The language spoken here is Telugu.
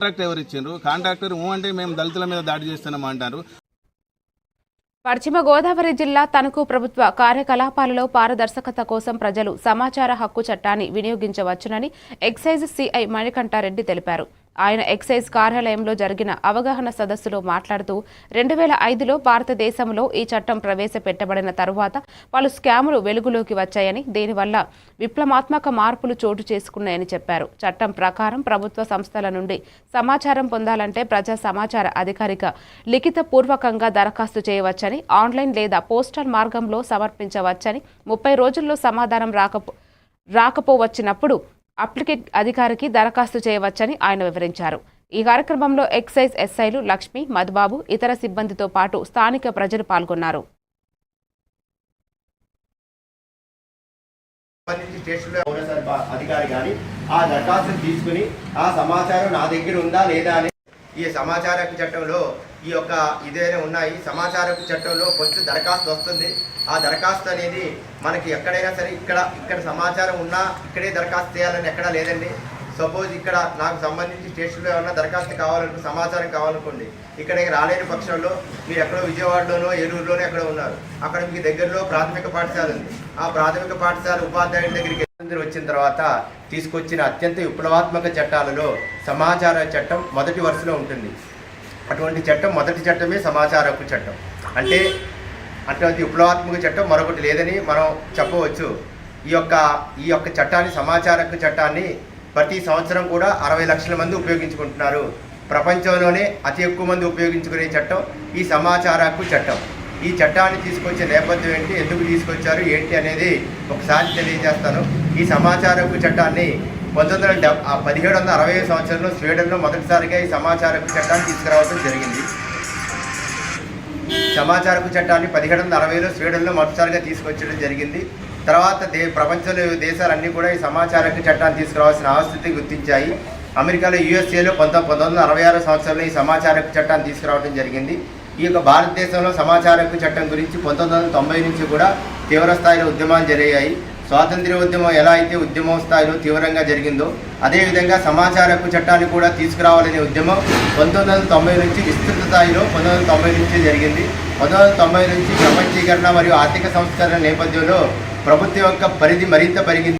కాంట్రాక్ట్ ఎవరు ఇచ్చారు కాంట్రాక్టర్ అంటే మేము దళితుల మీద దాడి చేస్తున్నాం అంటారు. పశ్చిమ గోదావరి జిల్లా తణుకు ప్రభుత్వ కార్యకలాపాలలో పారదర్శకత కోసం ప్రజలు సమాచార హక్కు చట్టాన్ని వినియోగించవచ్చునని ఎక్సైజ్ సిఐ మణికంఠారెడ్డి తెలిపారు. ఆయన ఎక్సైజ్ కార్యాలయంలో జరిగిన అవగాహన సదస్సులో మాట్లాడుతూ రెండు వేల ఐదులో భారతదేశంలో ఈ చట్టం ప్రవేశపెట్టబడిన తరువాత పలు స్కాములు వెలుగులోకి వచ్చాయని దీనివల్ల విప్లవాత్మక మార్పులు చోటు చేసుకున్నాయని చెప్పారు. చట్టం ప్రకారం ప్రభుత్వ సంస్థల నుండి సమాచారం పొందాలంటే ప్రజా సమాచార అధికారిక లిఖిత పూర్వకంగా దరఖాస్తు చేయవచ్చని ఆన్లైన్ లేదా పోస్టల్ మార్గంలో సమర్పించవచ్చని ముప్పై రోజుల్లో సమాధానం రాకపో రాకపోవచ్చినప్పుడు అప్లికేట్ అధికారికి దరఖాస్తు చేయవచ్చని ఆయన వివరించారు. ఈ కార్యక్రమంలో ఎక్సైజ్ ఎస్ఐలు లక్ష్మి మధుబాబు ఇతర సిబ్బందితో పాటు స్థానిక ప్రజలు పాల్గొన్నారు. అధికారి కానీ ఆ దరఖాస్తు తీసుకుని ఆ సమాచారం నా దగ్గర ఉందా లేదా అని ఈ సమాచార చట్టంలో ఈ యొక్క ఇదేనే ఉన్నాయి. సమాచార చట్టంలో ఫస్ట్ దరఖాస్తు వస్తుంది. ఆ దరఖాస్తు అనేది మనకి ఎక్కడైనా సరే ఇక్కడ ఇక్కడ సమాచారం ఉన్నా ఇక్కడే దరఖాస్తు చేయాలని ఎక్కడా లేదండి. సపోజ్ ఇక్కడ నాకు సంబంధించి స్టేషన్లో ఏమన్నా దరఖాస్తు కావాలనుకో సమాచారం కావాలనుకోండి ఇక్కడికి రాలేని పక్షంలో మీరు ఎక్కడో విజయవాడలోనో ఏలూరులోనో ఎక్కడో ఉన్నారు. అక్కడ మీకు దగ్గరలో ప్రాథమిక పాఠశాల ఉంది. ఆ ప్రాథమిక పాఠశాల ఉపాధ్యాయుల దగ్గరికి వచ్చిన తర్వాత తీసుకొచ్చిన అత్యంత విప్లవాత్మక చట్టాలలో సమాచార చట్టం మొదటి వరుసలో ఉంటుంది. అటువంటి చట్టం మొదటి చట్టమే సమాచార హక్కు చట్టం. అంటే అటువంటి విప్లవాత్మక చట్టం మరొకటి లేదని మనం చెప్పవచ్చు. ఈ యొక్క ఈ యొక్క చట్టాన్ని సమాచార హక్కు చట్టాన్ని ప్రతి సంవత్సరం కూడా అరవై లక్షల మంది ఉపయోగించుకుంటున్నారు. ప్రపంచంలోనే అతి ఎక్కువ మంది ఉపయోగించుకునే చట్టం ఈ సమాచార హక్కు చట్టం. ఈ చట్టాన్ని తీసుకొచ్చే నేపథ్యం ఏంటి ఎందుకు తీసుకొచ్చారు ఏంటి అనేది ఒకసారి తెలియజేస్తాను. ఈ సమాచార హక్కు చట్టాన్ని పంతొమ్మిది వందల డెబ్ ఆ పదిహేడు వందల అరవై సంవత్సరంలో స్వీడన్లో మొదటిసారిగా ఈ సమాచార హక్కు చట్టాన్ని తీసుకురావడం జరిగింది. సమాచారపు చట్టాన్ని పదిహేడు వందల అరవైలో స్వీడన్లో మొదటిసారిగా తీసుకొచ్చడం జరిగింది. తర్వాత దే ప్రపంచంలో దేశాలన్నీ కూడా ఈ సమాచార హక్కు చట్టాన్ని తీసుకురావాల్సిన ఆవశ్యత గుర్తించాయి. అమెరికాలో యూఎస్ఏలో పంతొమ్మిది పంతొమ్మిది వందల అరవై ఆరో సంవత్సరంలో ఈ సమాచార హక్కు చట్టాన్ని తీసుకురావడం జరిగింది. ఈ యొక్క భారతదేశంలో సమాచార హక్కు చట్టం గురించి పంతొమ్మిది వందల తొంభై నుంచి కూడా తీవ్ర స్థాయిలో ఉద్యమాలు జరిగాయి. స్వాతంత్ర్య ఉద్యమం ఎలా అయితే ఉద్యమం స్థాయిలో తీవ్రంగా జరిగిందో అదేవిధంగా సమాచార హక్కు చట్టాన్ని కూడా తీసుకురావాలనే ఉద్యమం పంతొమ్మిది వందల తొంభై నుంచి విస్తృత స్థాయిలో పంతొమ్మిది వందల తొంభై నుంచి జరిగింది. పంతొమ్మిది వందల తొంభై నుంచి ప్రపంచీకరణ మరియు ఆర్థిక సంస్కరణ నేపథ్యంలో ప్రభుత్వం యొక్క పరిధి మరింత పెరిగింది.